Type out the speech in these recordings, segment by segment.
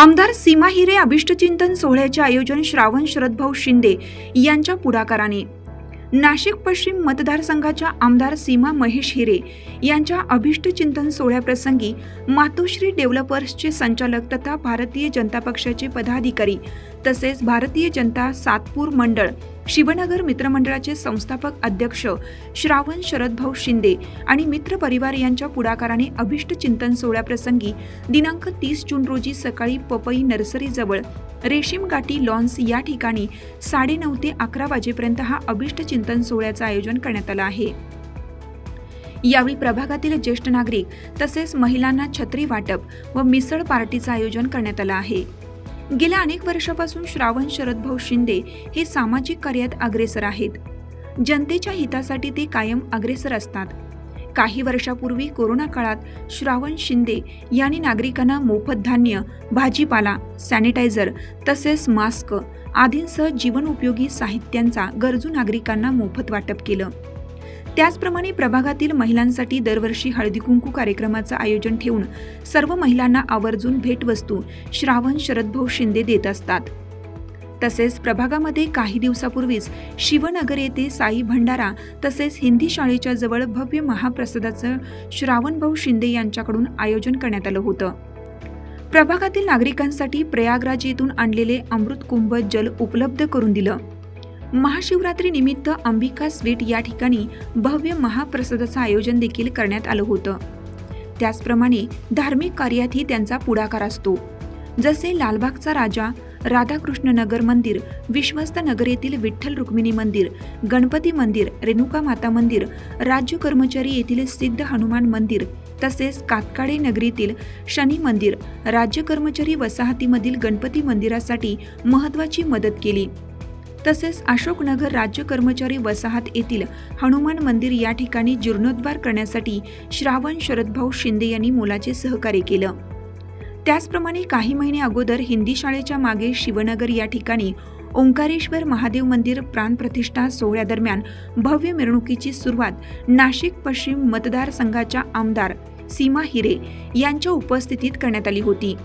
आमदार सीमा हिरे अभिष्टचिंतन सोहळ्याचे आयोजन श्रावण शरदभाऊ शिंदे यांच्या पुढाकाराने. नाशिक पश्चिम मतदारसंघाच्या आमदार सीमा महेश हिरे यांच्या अभिष्टचिंतन सोहळ्याप्रसंगी मातोश्री डेव्हलपर्सचे संचालक तथा भारतीय जनता पक्षाचे पदाधिकारी तसेच भारतीय जनता सातपूर मंडळ शिवनगर मित्रमंडळाचे संस्थापक अध्यक्ष श्रावण शरदभाऊ शिंदे आणि मित्र परिवार यांच्या पुढाकाराने अभिष्ट चिंतन सोहळ्याप्रसंगी दिनांक तीस जून रोजी सकाळी पपई नर्सरीजवळ रेशीम गाठी लॉन्स या ठिकाणी साडेनऊ ते अकरा वाजेपर्यंत हा अभिष्ट चिंतन सोहळ्याचं आयोजन करण्यात आलं आहे. यावेळी प्रभागातील ज्येष्ठ नागरिक तसेच महिलांना छत्री वाटप व मिसळ पार्टीचं आयोजन करण्यात आलं आहे. गेल्या अनेक वर्षापासून श्रावण शरदभाऊ शिंदे हे सामाजिक कार्यात अग्रेसर आहेत. जनतेच्या हितासाठी ते कायम अग्रेसर असतात. काही वर्षापूर्वी कोरोना काळात श्रावण शिंदे यांनी नागरिकांना मोफत धान्य भाजीपाला सॅनिटायझर तसेच मास्क आदींसह जीवनोपयोगी साहित्यांचा गरजू नागरिकांना मोफत वाटप केलं. त्याचप्रमाणे प्रभागातील महिलांसाठी दरवर्षी हळदी कुंकू कार्यक्रमाचं आयोजन ठेवून सर्व महिलांना आवर्जून भेटवस्तू श्रावण शरदभाऊ शिंदे देत असतात. तसेच प्रभागामध्ये काही दिवसापूर्वीच शिवनगर येथे साई भंडारा तसेच हिंदी शाळेच्या जवळ भव्य महाप्रसादाचं श्रावणभाऊ शिंदे यांच्याकडून आयोजन करण्यात आलं होतं. प्रभागातील नागरिकांसाठी प्रयागराज येथून आणलेले अमृत कुंभ जल उपलब्ध करून दिलं. महाशिवरात्री निमित्त अंबिका स्वीट या ठिकाणी भव्य महाप्रसादाचं आयोजन देखील करण्यात आलं होतं. त्याचप्रमाणे धार्मिक कार्यातही त्यांचा पुढाकार असतो. जसे लालबागचा राजा राधाकृष्ण नगर मंदिर विश्वस्त नगर येथील विठ्ठल रुक्मिणी मंदिर गणपती मंदिर रेणुका माता मंदिर राज्य कर्मचारी येथील सिद्ध हनुमान मंदिर तसेच कातकाडे नगरीतील शनी मंदिर राज्य कर्मचारी वसाहतीमधील गणपती मंदिरासाठी महत्त्वाची मदत केली. तसेच अशोकनगर राज्य कर्मचारी वसाहत येथील हनुमान मंदिर या ठिकाणी जीर्णोद्धार करण्यासाठी श्रावण शरदभाऊ शिंदे यांनी मोलाचे सहकार्य केलं. त्याचप्रमाणे काही महिने अगोदर हिंदी शाळेच्या मागे शिवनगर या ठिकाणी ओंकारेश्वर महादेव मंदिर प्राणप्रतिष्ठा सोहळ्यादरम्यान भव्य मिरवणुकीची सुरुवात नाशिक पश्चिम मतदारसंघाच्या आमदार सीमा हिरे यांच्या उपस्थितीत करण्यात आली होती.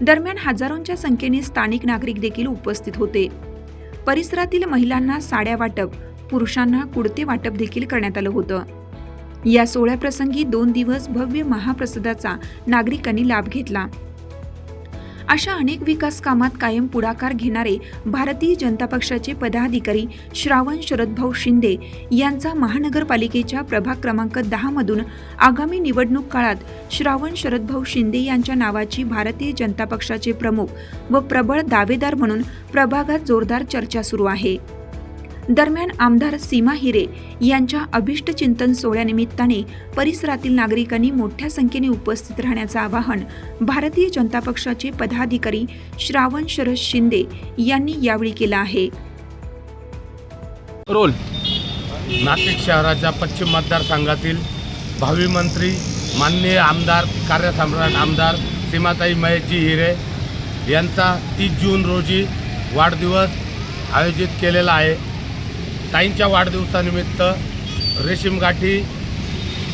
दरम्यान हजारोंच्या संख्येने स्थानिक नागरिक देखील उपस्थित होते. परिसरातील महिलांना साड्या वाटप पुरुषांना कुडते वाटप देखील करण्यात आलं होतं. या सोहळ्याप्रसंगी दोन दिवस भव्य महाप्रसादाचा नागरिकांनी लाभ घेतला. अशा अनेक विकास कामात कायम पुढाकार घेणारे भारतीय जनता पक्षाचे पदाधिकारी श्रावण शरदभाऊ शिंदे यांचा महानगरपालिकेच्या प्रभाग क्रमांक दहा मधून आगामी निवडणूक काळात श्रावण शरदभाऊ शिंदे यांच्या नावाची भारतीय जनता पक्षाचे प्रमुख व प्रबळ दावेदार म्हणून प्रभागात जोरदार चर्चा सुरू आहे. दरम्यान आमदार सीमा हिरे यांच्या अभिष्ट चिंतन सोहळ्यानिमित्ताने परिसरातील नागरिकांनी मोठ्या संख्येने उपस्थित राहण्याचं आवाहन भारतीय जनता पक्षाचे पदाधिकारी श्रावण शरद शिंदे यांनी यावेळी केलं आहे. रोल. नाशिक शहराच्या पश्चिम मतदारसंघातील भावी मंत्री माननीय आमदार कार्यसम्राट आमदार सीमाताई महेशजी हिरे यांचा तीस जून रोजी वाढदिवस आयोजित केलेला आहे. ताईंच्या वाढदिवसानिमित्त रेशीमगाठी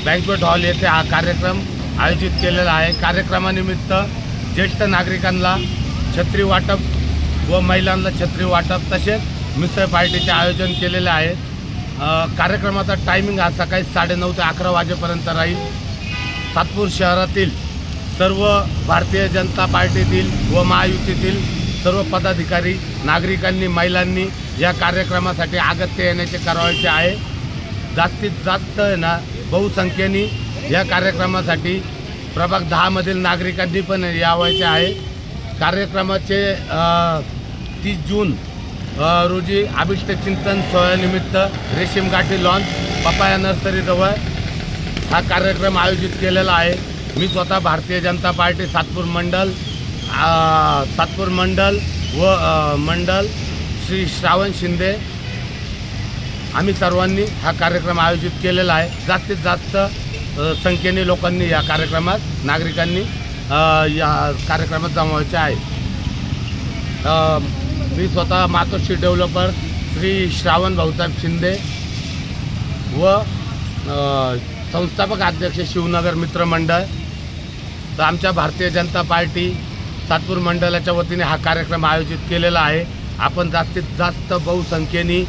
बँकवेट हॉल येथे हा कार्यक्रम आयोजित केलेला आहे. कार्यक्रमानिमित्त ज्येष्ठ नागरिकांना छत्री वाटप व महिलांना छत्री वाटप तसेच मिसळ पार्टीचे आयोजन केलेले आहे. कार्यक्रमाचा टायमिंग हा सकाळी साडेनऊ ते अकरा वाजेपर्यंत राहील. सातपूर शहरातील सर्व भारतीय जनता पार्टीतील व महायुतीतील सर्व पदाधिकारी नागरिकांनी महिलांनी या कार्यक्रमासाठी अगत्य येण्याचे करावायचे आहे. जास्तीत जास्त ना बहुसंख्येने या कार्यक्रमासाठी प्रभाग दहामधील नागरिकांनी पण यावायचे आहे. कार्यक्रमाचे तीस जून रोजी अभिष्ट चिंतन सोहळ्यानिमित्त रेशीम गाठी लॉन्च पपाया नर्सरीजवळ हा कार्यक्रम आयोजित केलेला आहे. मी स्वतः भारतीय जनता पार्टी सातपूर मंडल सातपूर मंडल व मंडल श्री श्रावण शिंदे. आम्ही सर्वांनी हा कार्यक्रम आयोजित केलेला आहे. जास्तीत जास्त संख्येने लोकांनी या कार्यक्रमात नागरिकांनी या कार्यक्रमात जमवायचे आहे. मी स्वतः मातोश्री डेव्हलपर श्री श्रावण भाऊसाहेब शिंदे व संस्थापक अध्यक्ष शिवनगर मित्रमंडळ तर आमच्या भारतीय जनता पार्टी सातपूर मंडळाच्या वतीने हा कार्यक्रम आयोजित केलेला आहे. आपण जास्तीत जास्त बहुसंख्येने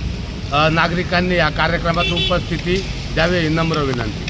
नागरिकांनी या कार्यक्रमात उपस्थिती द्यावी नम्र विनंती.